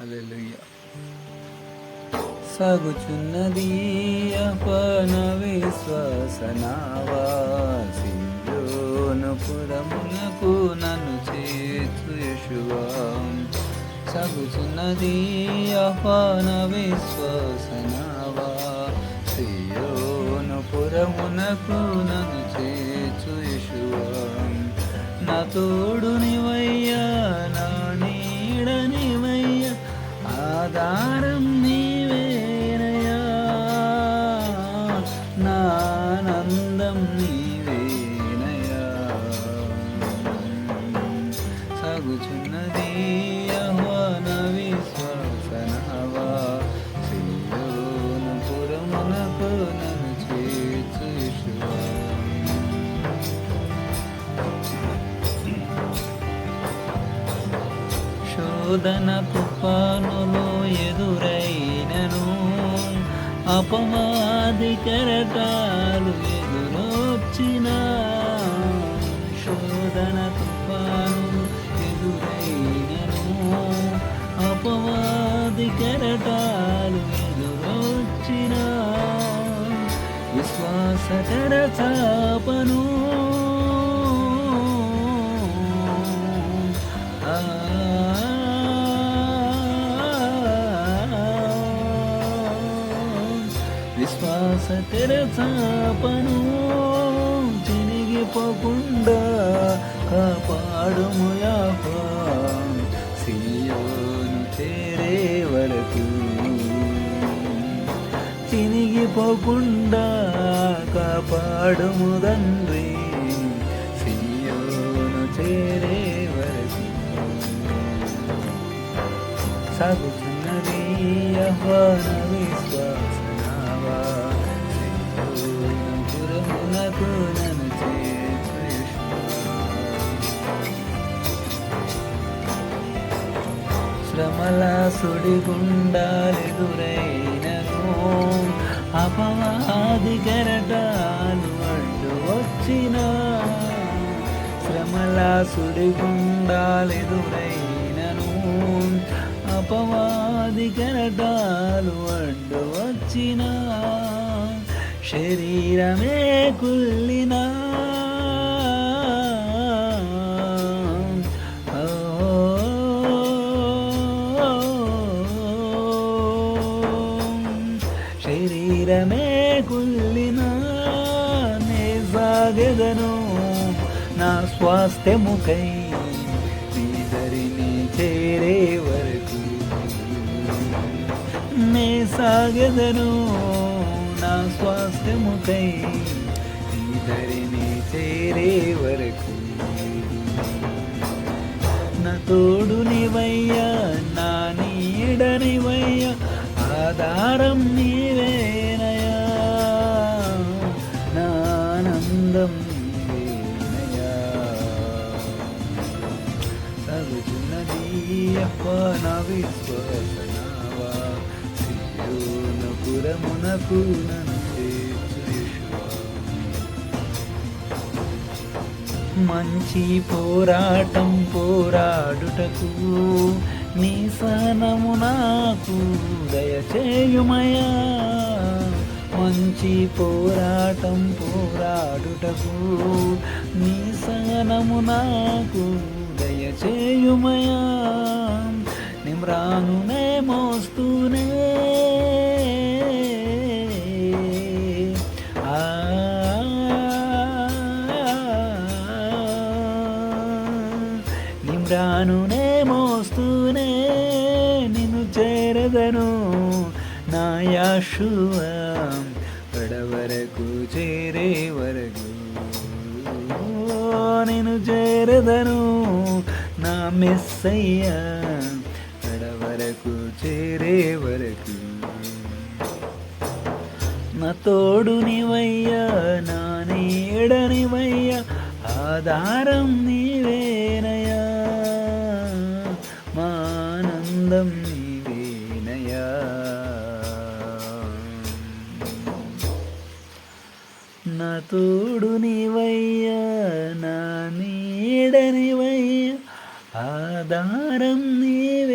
హల్లెలూయా. సాగుచున్నది అపన విశ్వాసనావా సియోను నన్ను చేర్చు యెషువా. సాగుచున్నది అపన విశ్వాసనావా సియోను పురమునకు నన్ను చేర్చు యెషువా. నా తోడు నీవేనయా సాగుచున్నది యెహోవాన విశ్వాసనవా సియోను పురమునకు నన్ను చేర్చు యెషువా. శోధన తుఫానులో ఎదురైనను అపవాది అపవాది ఎదురొచ్చిన. విశ్వాస తెరచాపను విశ్వాస తెరచాపను చినిగిపోకుండా కాపాడుము యాపా సియోను చేరే చినిగిపోకుండా కాపాడుము తండ్రి. సియోను చేరే వరకు. సాగుతున్నది యహోన విశ్వాసనావా. సియోను పురమునకు నన్ను చేర్చు యెషువా. శ్రమల అపవాది గరటాలు అడ్డు వచ్చిన శ్రమల సుడిగుండాలెదురైనను అపవాది గరటాలు అడ్డు వచ్చిన శరీరమే కుల్లినా సాగెదను నా స్వాస్థ్యముకై నీదరిని చేరే వరకు. నే సాగెదను నా స్వాస్థ్యముకై నీదరిని చేరే వరకు. నా తోడు నీవయ్యా నా నీడ నీవయ్యా ఆధారం నీవే. ఆనందం నీవేనయా అప్ప నా నన్ను మంచి పోరాటం పోరాడుటకు నీ సనము నాకు దయచేయుమయా మంచి పోరాటం పోరాడుటకు నీ సహనము నాకు దయచేయుమయా. నిమ్రానునే మోస్తూనే. నిమ్రానునే మోస్తూనే నిన్ను చేరదను. నా యాశువ పడవరకు చేరే వరకు నేను చేరదను నా మెస్సయ్య పడవరకు చేరే వరకు నా తోడు నీవయ్యా నా నీడ నీవయ్యా ఆధారం నీవేనయా మా తోడు నీవయ్యా నా నీడనివయ్యా ఆధారం నీవే